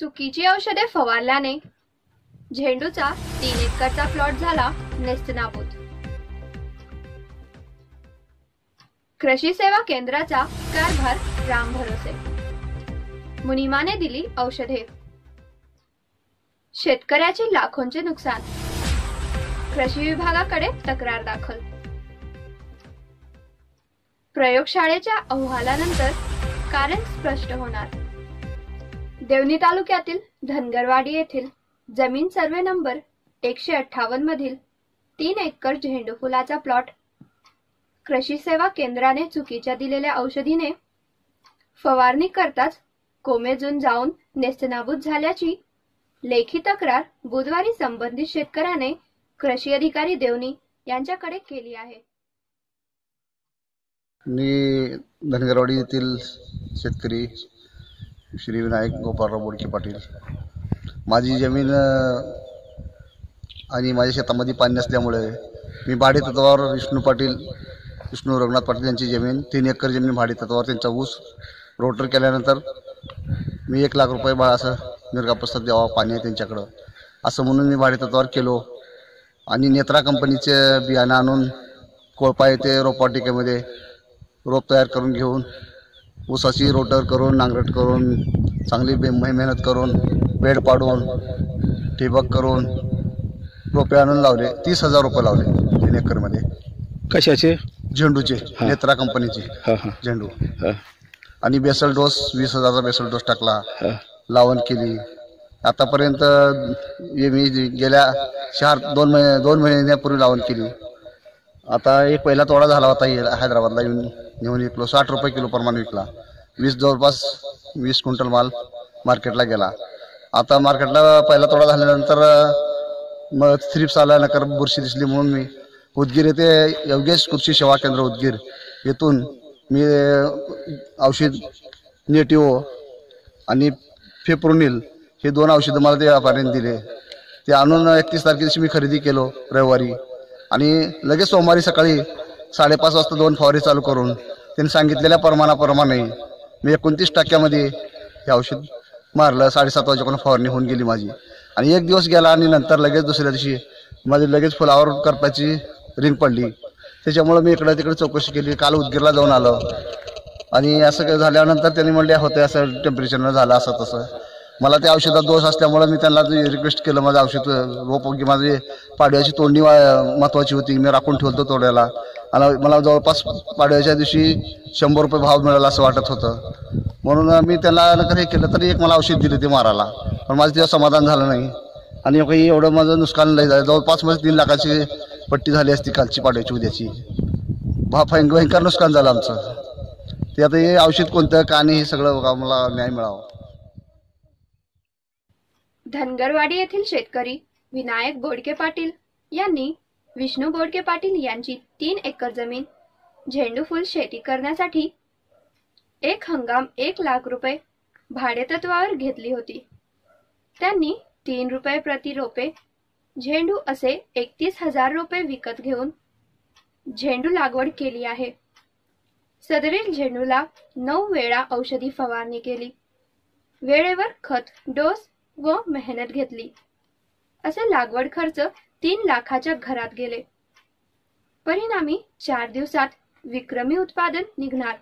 चुकीची औषधे फवारल्याने झेंडूचा तीन एकरचा प्लॉट झाला नेस्तनाबूत. कृषी सेवा केंद्राचा कारभार राम भरोसे. मुनिमाने दिली औषधे. शेतकऱ्याचे लाखोंचे नुकसान. कृषी विभागाकडे तक्रार दाखल. प्रयोगशाळेच्या अहवालानंतर कारण स्पष्ट होणार. देवणी तालुक्यातील धनगरवाडी येथील जमीन सर्वे नंबर एकशे अठ्ठावन्न मधील तीन एकर झेंडू फुलाचा प्लॉट कृषी सेवा केंद्राने चुकीच्या दिलेल्या औषधीने फवारणी करताच कोमेजून जाऊन नेस्तनाबूत झाल्याची लेखी तक्रार बुधवारी संबंधित शेतकऱ्याने कृषी अधिकारी देवनी यांच्याकडे केली आहे. मी धनगरवाडी येथील शेतकरी श्री विनायक गोपाळराव बोडके पाटील. माझी जमीन आणि माझ्या शेतामध्ये पाणी नसल्यामुळे मी भाडे तत्वावर विष्णू पाटील विष्णू रघुनाथ पाटील यांची जमीन तीन एकर जमीन भाडे तत्वावर त्यांचा ऊस रोटर केल्यानंतर मी एक लाख रुपये बाळा असं निर्गाप्रस्ताव द्यावा पाणी आहे त्यांच्याकडं. असं म्हणून मी भाडे तत्वावर केलो. आणि नेत्रा कंपनीचे बियाणं आणून कोळपा येते रोपवाटिकेमध्ये रोप तयार करून घेऊन ऊसाची रोटर करून नांगरट करून चांगली बे मेहनत करून बेड पाडून ठिबक करून रोपे आणून लावले. तीस हजार रुपये लावले तीन एकरमध्ये. कशाचे? झेंडूचे. नेत्रा कंपनीचे. हा हा. झेंडू. आणि बेसल डोस वीस हजारचा बेसल डोस टाकला. लावण केली. आतापर्यंत मी गेल्या चार दोन महिने दोन महिन्यापूर्वी लावण केली. आता एक पहिला तोडा झाला होता हैदराबादला येऊन घेऊन विकलो. साठ रुपये किलो प्रमाण विकला. वीस जवळपास वीस क्विंटल माल मार्केटला गेला. आता मार्केटला पहिला तोडा झाल्यानंतर मग थ्रिप्स आल्यानंतर बुरशी दिसली म्हणून मी उदगीर येथे योगेश कृषी सेवा केंद्र उदगीर येथून मी औषध नेटिओ आणि फेप्रोनिल हे दोन औषधं मला ते व्यापाऱ्यांनी दिले. ते आणून एकतीस तारखेदिवशी मी खरेदी केलो रविवारी. आणि लगेच सोमवारी सकाळी साडेपाच वाजता दोन फवारी चालू करून त्यांनी सांगितलेल्या प्रमाणाप्रमाणे मी एकोणतीस टक्क्यामध्ये हे औषध मारलं साडेसात वाजेपर्यंत फवारणी होऊन गेली माझी. आणि एक दिवस गेला आणि नंतर लगेच दुसऱ्या दिवशी माझी लगेच फुलावर करपाची रिंग पडली. त्याच्यामुळं मी इकडं तिकडे चौकशी केली. काल उदगीरला जाऊन आलो. आणि असं काय झाल्यानंतर त्यांनी म्हणले होते असं टेम्परेचरनं झालं असं तसं. मला त्या औषधात दोष असल्यामुळं मी त्यांना रिक्वेस्ट केलं. माझं औषध रोप की माझी पाडव्याची तोडणी वा- महत्वाची होती. मी राखून ठेवतो तोड्याला आणि मला जवळपास पाडव्याच्या दिवशी शंभर रुपये भाव मिळाला असं वाटत होतं. म्हणून मी त्यांना नंतर हे केलं तरी एक मला औषध दिली ते मारायला. पण माझं तेव्हा समाधान झालं नाही. आणि काही एवढं माझं नुकसान लई झालं. जवळपास माझी तीन लाखाची पट्टी झाली असती कालची पाडव्याची उद्याची. भा भयंकर भयंकर नुकसान झालं आमचं. ते आता हे औषध कोणतं का नाही हे सगळं बघा मला न्याय मिळावा. धनगरवाडी येथील शेतकरी विनायक बोडके पाटील यांनी विष्णू बोडके पाटील यांची तीन एकर जमीन झेंडू फुल शेती करण्यासाठी एक हंगाम एक लाख रुपये भाडेतत्वावर घेतली होती. त्यांनी तीन रुपये प्रति रोपे झेंडू असे एकतीस हजार रुपये विकत घेऊन झेंडू लागवड केली आहे. सदरील झेंडूला नऊ वेळा औषधी फवारणी केली. वेळेवर खत डोस व मेहनत घेतली. असे लागवड खर्च तीन लाखाच्या घरात गेले. परिणामी चार दिवसात विक्रमी उत्पादन निघणार.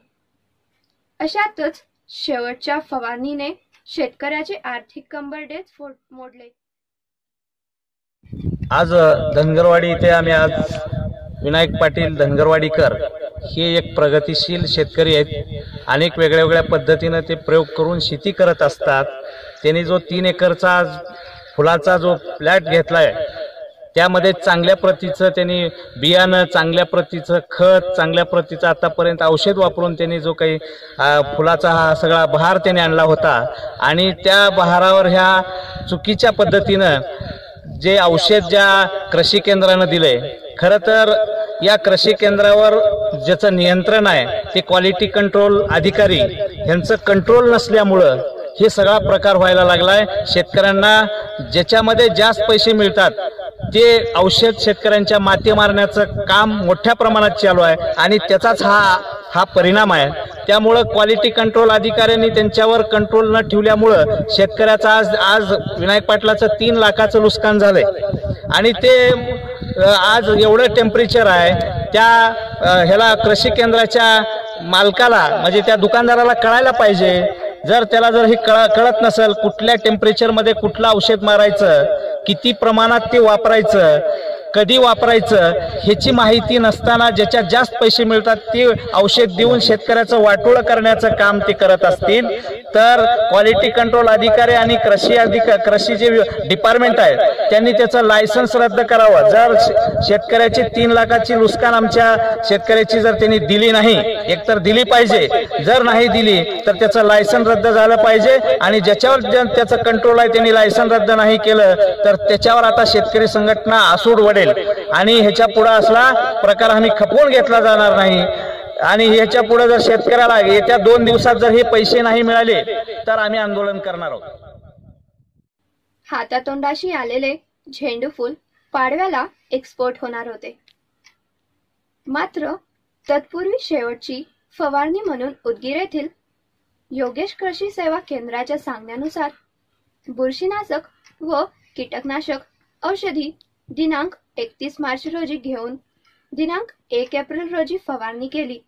अशातच शेवटच्या फवारणीने शेतकऱ्याचे आर्थिक कंबरडेच फोड मोडले. आज धनगरवाडी इथे आम्ही आज विनायक पाटील धनगरवाडीकर हे एक प्रगतिशील शेतकरी आहेत. अनेक वेगळ्या वेगळ्या पद्धतीनं ते प्रयोग करून शेती करत असतात. त्यांनी जो तीन एकरचा फुलाचा जो फ्लॅट घेतलाय त्यामध्ये चांगल्या प्रतीचं त्यांनी बियाणं चांगल्या प्रतीचं खत चांगल्या प्रतीचं आतापर्यंत औषध वापरून त्यांनी जो काही फुलाचा हा सगळा बहार त्याने आणला होता. आणि त्या बहारावर ह्या चुकीच्या पद्धतीनं जे औषध ज्या कृषी केंद्रानं दिले खरं तर या कृषी केंद्रावर ज्याचं नियंत्रण आहे ते क्वालिटी कंट्रोल अधिकारी यांचं कंट्रोल नसल्यामुळं हे सगळा प्रकार व्हायला लागलाय. शेतकऱ्यांना ज्याच्यामध्ये जास्त पैसे मिळतात ते औषध शेतकऱ्यांच्या माती मारण्याचं काम मोठ्या प्रमाणात चालू आहे आणि त्याचाच हा हा परिणाम आहे. त्यामुळं क्वालिटी कंट्रोल अधिकाऱ्यांनी त्यांच्यावर कंट्रोल न ठेवल्यामुळं शेतकऱ्याचं आज आज विनायक पाटलाचं तीन लाखाचं नुकसान झालंय. आणि ते आज एवढं टेम्परेचर आहे त्या ह्याला कृषी केंद्राच्या मालकाला म्हणजे त्या दुकानदाराला कळायला पाहिजे जर त्याला जर हे कळ कळत नसेल कुठल्या टेम्परेचरमध्ये कुठलं औषध मारायचं किती प्रमाणात ते वापरायचं कधी वापरायचं ह्याची माहिती नसताना ज्याच्यात जास्त पैसे मिळतात ते औषध देऊन शेतकऱ्याचं वाटोळं करण्याचं काम ते करत असतील. तर क्वालिटी कंट्रोल अधिकारी आणि कृषी अधिका कृषी जे डिपार्टमेंट आहे त्यांनी त्याचं लायसन्स रद्द करावं. जर शे- शेतकऱ्याची तीन लाखाची नुकसान आमच्या शेतकऱ्याची जर त्यांनी दिली नाही एकतर दिली पाहिजे. जर नाही दिली तर त्याचं लायसन रद्द झालं पाहिजे आणि ज्याच्यावर त्याचं कंट्रोल आहे त्यांनी लायसन रद्द नाही केलं तर त्याच्यावर आता शेतकरी संघटना आसूड वडेल आणि ह्याच्या पुढे असला प्रकार आम्ही खपवून घेतला जाणार नाही. आणि ह्याच्या पुढे जर शेतकऱ्याला येत्या दोन दिवसात जर हे पैसे नाही मिळाले तर आम्ही आंदोलन करणार आहोत. हातातोंडाशी आलेले झेंडू फुल पाडव्याला एक्सपोर्ट होणार होते. मात्र तत्पूर्वी शेवटची फवारणी म्हणून उदगीर येथील योगेश कृषी सेवा केंद्राच्या सांगण्यानुसार बुरशीनाशक व कीटकनाशक औषधी दिनांक एकतीस मार्च रोजी घेऊन दिनांक एक एप्रिल रोजी फवारणी केली.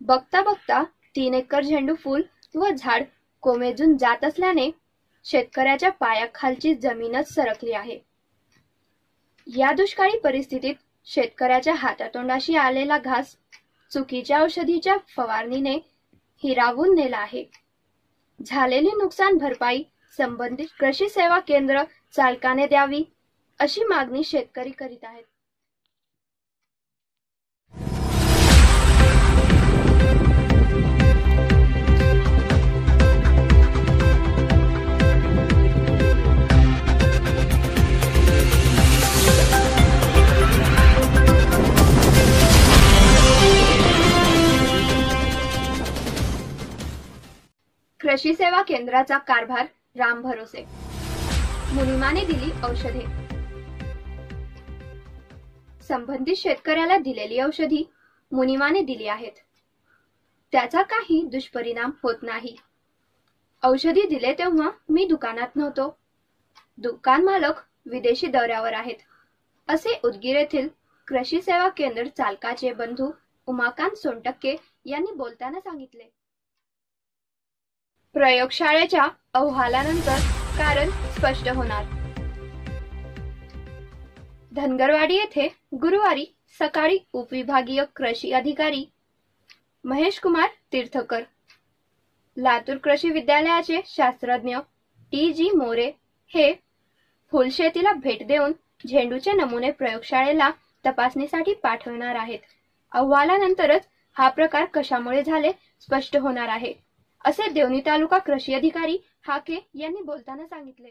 बघता बघता तीन एकर झेंडू फुल व झाड कोमेजून जात असल्याने शेतकऱ्याच्या पायाखालची जमीनच सरकली आहे. या दुष्काळी परिस्थितीत शेतकऱ्याच्या हातातोंडाशी आलेला घास चुकीच्या औषधीच्या फवारणीने हिरावून नेला आहे. झालेली नुकसान भरपाई संबंधित कृषी सेवा केंद्र चालकाने द्यावी अशी मागणी शेतकरी करीत आहेत. कृषी सेवा केंद्राचा कारभार राम भरोसे. मुनिमाने दिली औषधे. संबंधित शेतकऱ्याला दिलेली औषधी मुनिमाने दिली आहेत. त्याचा काही दुष्परिणाम होत नाही. औषधी दिले तेव्हा मी दुकानात नव्हतो. दुकान मालक विदेशी दौऱ्यावर आहेत. असे उदगीर येथील कृषी सेवा केंद्र चालकाचे बंधू उमाकांत सोनटक्के यांनी बोलताना सांगितले. प्रयोगशाळेच्या अहवालानंतर कारण स्पष्ट होणार. धनगरवाडी येथे गुरुवारी सकाळी उपविभागीय कृषी अधिकारी महेश कुमार तीर्थकर लातूर कृषी विद्यालयाचे शास्त्रज्ञ टी जी मोरे हे फुलशेतीला भेट देऊन झेंडूचे नमुने प्रयोगशाळेला तपासणीसाठी पाठवणार आहेत. अहवालानंतरच हा प्रकार कशामुळे झाले स्पष्ट होणार आहे. असे देवणी तालुका कृषी अधिकारी हाके यांनी बोलताना सांगितले.